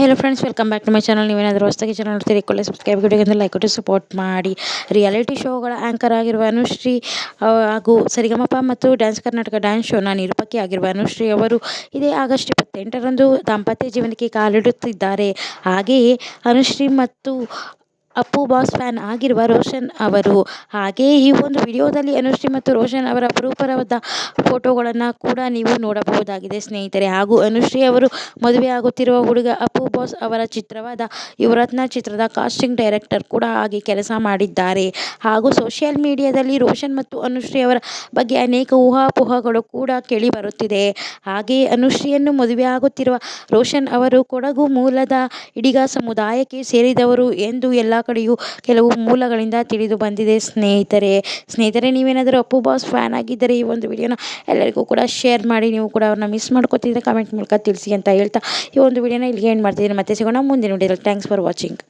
Hi hello friends welcome back to my channel ನೀವೇನಾದರೂ ಹೊಸದಾಗಿ channel ನೋಡ್ತೀರಿ ಕೊಲೆ ಸಬ್ಸ್ಕ್ರೈಬ್ ಗಿಡಕ್ಕೆ ಲೈಕ್ ಕೊಟ್ಟು ಸಪೋರ್ಟ್ ಮಾಡಿ. ರಿಯಾಲಿಟಿ ಶೋಗಳ ಆ್ಯಂಕರ್ ಆಗಿರುವ ಅನುಶ್ರೀ ಹಾಗೂ ಸರಿಗಮಪ ಮತ್ತು ಡ್ಯಾನ್ಸ್ ಕರ್ನಾಟಕ ಡ್ಯಾನ್ಸ್ ಶೋನ ನಿರೂಪಕಿ ಆಗಿರುವ ಅನುಶ್ರೀ ಅವರು ಇದೇ ಆಗಸ್ಟ್ ಇಪ್ಪತ್ತೆಂಟರಂದು ದಾಂಪತ್ಯ ಜೀವನಕ್ಕೆ ಕಾಲಿಡುತ್ತಿದ್ದಾರೆ. ಹಾಗೆಯೇ ಅನುಶ್ರೀ ಮತ್ತು ಅಪ್ಪು ಬಾಸ್ ಫ್ಯಾನ್ ಆಗಿರುವ ರೋಷನ್ ಅವರು. ಹಾಗೆಯೇ ಈ ಒಂದು ವಿಡಿಯೋದಲ್ಲಿ ಅನುಶ್ರೀ ಮತ್ತು ರೋಷನ್ ಅವರ ಅಪರೂಪವಾದ ಫೋಟೋಗಳನ್ನು ಕೂಡ ನೀವು ನೋಡಬಹುದಾಗಿದೆ ಸ್ನೇಹಿತರೆ. ಹಾಗೂ ಅನುಶ್ರೀ ಅವರು ಮದುವೆ ಆಗುತ್ತಿರುವ ಹುಡುಗ ಅಪ್ಪು ಬಾಸ್ ಅವರ ಚಿತ್ರವಾದ ಯುವರತ್ನ ಚಿತ್ರದ ಕಾಸ್ಟಿಂಗ್ ಡೈರೆಕ್ಟರ್ ಕೂಡ ಆಗಿ ಕೆಲಸ ಮಾಡಿದ್ದಾರೆ. ಹಾಗೂ ಸೋಷಿಯಲ್ ಮೀಡಿಯಾದಲ್ಲಿ ರೋಷನ್ ಮತ್ತು ಅನುಶ್ರೀ ಅವರ ಬಗ್ಗೆ ಅನೇಕ ಊಹಾಪೋಹಗಳು ಕೂಡ ಕೇಳಿ ಬರುತ್ತಿದೆ. ಹಾಗೆಯೇ ಅನುಶ್ರೀಯನ್ನು ಮದುವೆ ಆಗುತ್ತಿರುವ ರೋಷನ್ ಅವರು ಕೊಡಗು ಮೂಲದ ಇಡಿಗ ಸಮುದಾಯಕ್ಕೆ ಸೇರಿದವರು ಎಂದು ಎಲ್ಲ ಕಡೆಯೂ ಕೆಲವು ಮೂಲಗಳಿಂದ ತಿಳಿದು ಬಂದಿದೆ. ಸ್ನೇಹಿತರೆ ಸ್ನೇಹಿತರೆ, ನೀವೇನಾದರೂ ಅಪ್ಪು ಬಾಸ್ ಫ್ಯಾನ್ ಆಗಿದ್ದರೆ ಈ ಒಂದು ವಿಡಿಯೋನ ಎಲ್ಲರಿಗೂ ಕೂಡ ಶೇರ್ ಮಾಡಿ. ನೀವು ಕೂಡ ಅವ್ರನ್ನ ಮಿಸ್ ಮಾಡ್ಕೋತಿದ್ರೆ ಕಮೆಂಟ್ ಮೂಲಕ ತಿಳಿಸಿ ಅಂತ ಹೇಳ್ತಾ ಈ ಒಂದು ವಿಡಿಯೋನ ಇಲ್ಲಿಗೆ ಏನು ಮಾಡ್ತಿದ್ದೀನಿ. ಮತ್ತೆ ಸಿಗೋಣ ಮುಂದಿನ ವಿಡಿಯೋದಲ್ಲಿ ಥ್ಯಾಂಕ್ಸ್ ಫಾರ್ ವಾಚಿಂಗ್